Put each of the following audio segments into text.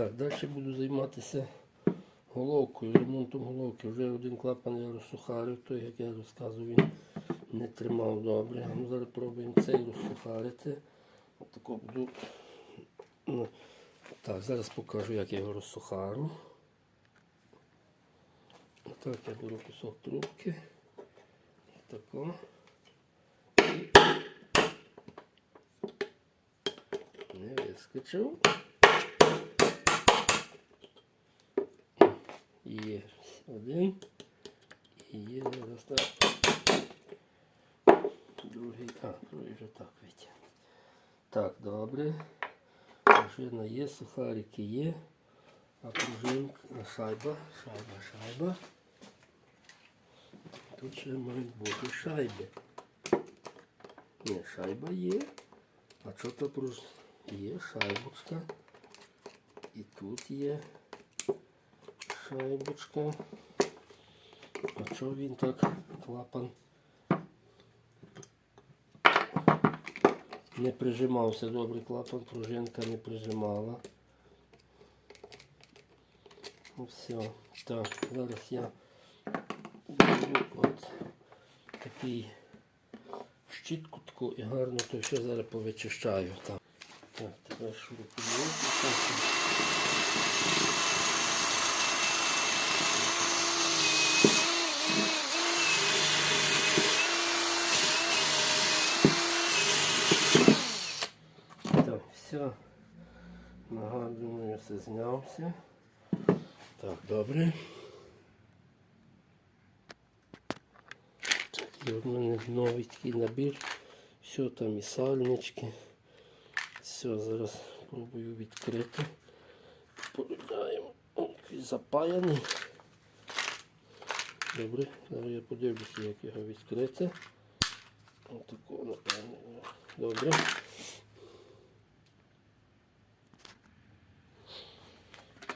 Так, далі буду займатися головкою, ремонтом головки. Вже один клапан я розсухарив, той, як я розказував, він не тримав добре. Ну, зараз пробуємо цей розсухарити. Отако буду. Так, зараз покажу, як я його розсухарю. Отак я беру кусок трубки. Тако. Не вискочив. Є один. І є зараз. Другий. А, другий вже так витягнув. Так, добре. Пружина є, сухарики є. А пружинка, шайба, шайба, шайба. Тут ще мають бути шайби. Ні, шайба є. А що то пруж... Є шайбочка. І тут є шайбочка. А що він так клапан не прижимався добре клапан, пружинка не прижимала. Ну все. Так, зараз я беру от такий щітку таку і гарно то все зараз повичищаю. Так, так тепер шурупую. Так, все. Нагадую, все знявся. Так, добре. Є в мене новий такий набір. Все там і сальнички. Все, зараз пробую відкрити. Поглядаємо. О, який запаяний. Добре, зараз я подивлюся, як його відкрити. Отако, напевно. Добре.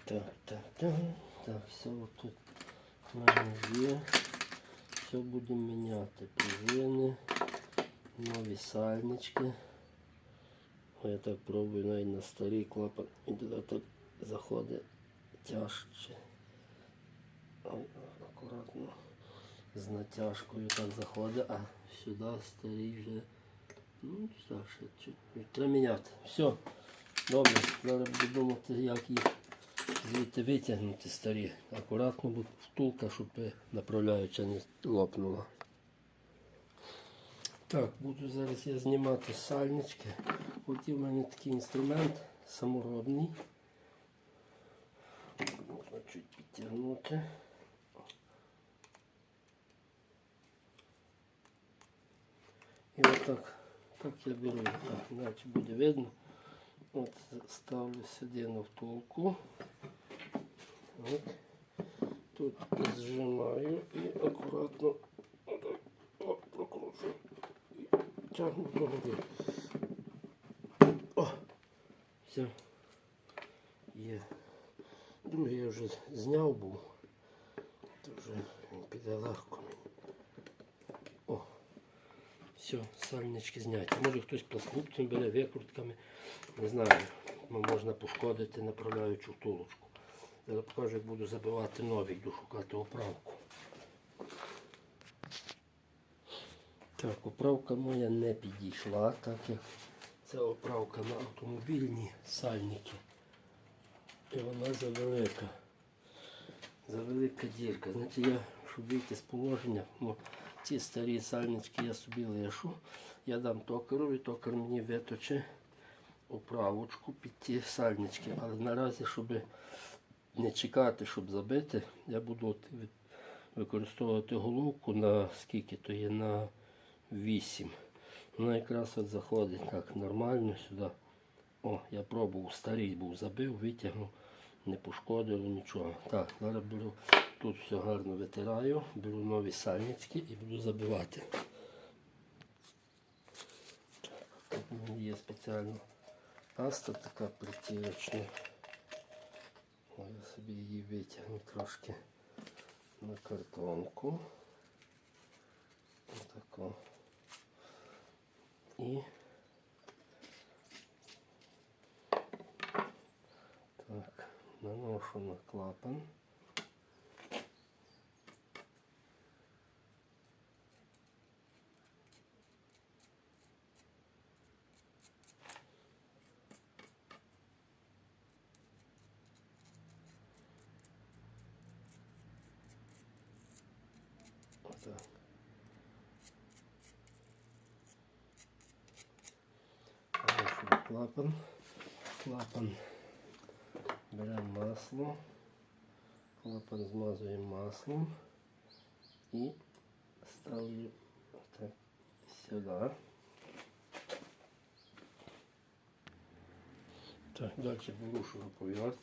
Так, так, так. Так, все отут в мене є. Все будемо міняти. Пружини, нові сальнички. О, я так пробую навіть на старий клапан. І туди так заходить тяжче. Ой, акуратно. З натяжкою так заходить, а сюди старий вже. Ну, так, ще чуть. Треба міняти. Все. Добре, зараз буду думати, як їх звідти витягнути старі. Акуратно, бо втулка, щоб направляюча не лопнула. Так, буду зараз я знімати сальнички. От є в мене такий інструмент саморобний. Можна чуть підтягнути. І отак, так я беру, так, іначе буде видно. От ставлю сюди на втулку. Тут зжимаю і акуратно прокручую і тягну до. О! Все. Є. Другий я вже зняв був. То вже він піде легко. О! Все, сальнички зняті. Може хтось пласкупцем бере викрутками. Не знаю, можна пошкодити направляючу втулочку. Зараз покажу, як буду забивати нові, йду шукати оправку. Так, оправка моя не підійшла, так як це оправка на автомобільні сальники. І вона завелика. Завелика дірка. Значить я, щоб вийти з положення, ну, ці старі сальнички я собі лишу. Я дам токарові, токар мені виточе оправочку під ті сальнички. Але наразі, щоб не чекати, щоб забити, я буду використовувати головку на скільки то є на 8. Вона якраз от заходить так нормально сюди. О, я пробував, старий був, забив, витягнув, не пошкодило нічого. Так, зараз беру, тут все гарно витираю, беру нові сальнички і буду забивати. Тут є спеціальна паста така притірочна. О, Я собі її витягну трошки на картонку. Отако. І так. наношу на клапан. Клапан. Клапан беремо масло. Клапан змазуємо маслом і ставлю так сюди. Так, далі вирушую поверх.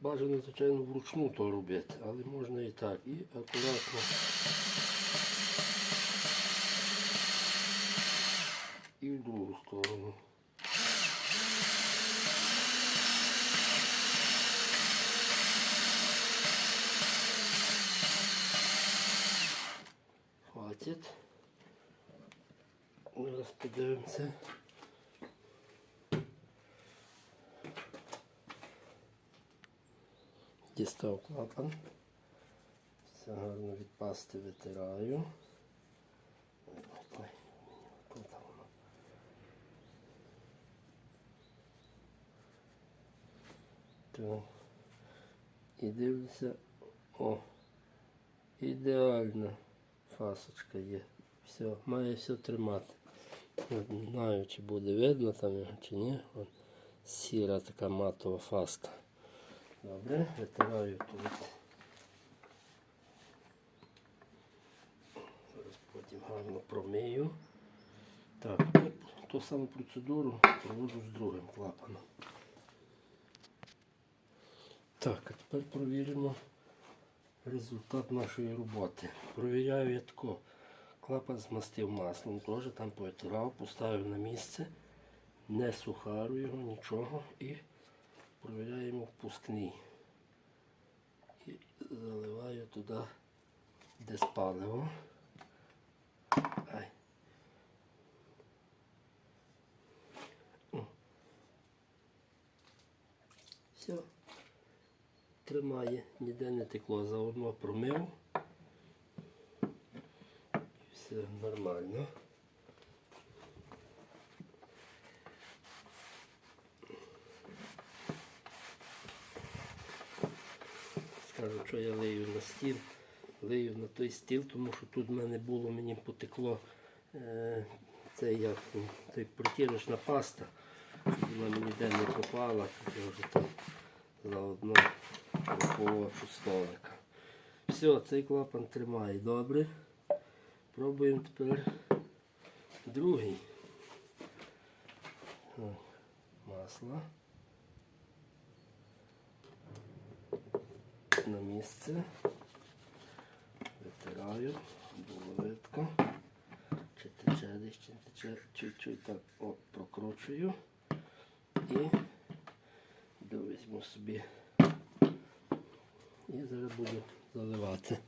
Бажано, звичайно, вручну то робити, але можна і так. І акуратно. І в другу сторону. Хватить. Зараз подивимося. Дістав клапан. Все гарно від пасти витираю. Так. І дивлюся. О, ідеальна фасочка є. Все, має все тримати. Не знаю, чи буде видно там його, чи ні. От, сіра така матова фаска. Добре, витираю тут. Зараз потім гарно промию. Так, і ту саму процедуру проводжу з другим клапаном. Так, а тепер провіримо результат нашої роботи. Провіряю я тако. Клапан змастив маслом, теж там повитирав, поставив на місце, не сухару його, нічого і провіряємо впускний. І заливаю туди десь паливо. Ай. Все. Тримає, ніде не текло, заодно промив. Все нормально. Скажу, що я лию на стіл, лию на той стіл, тому що тут в мене було, мені потекло е, це як той протірочна паста, вона мені ніде не попала, так я вже там заодно приховував столика. Все, цей клапан тримає добре. Пробуємо тепер другий. Масло. На місце. Витираю, було видко. Чи тече десь, чи тече, чуть-чуть так о, прокручую. І довізьму собі. І зараз буду заливати.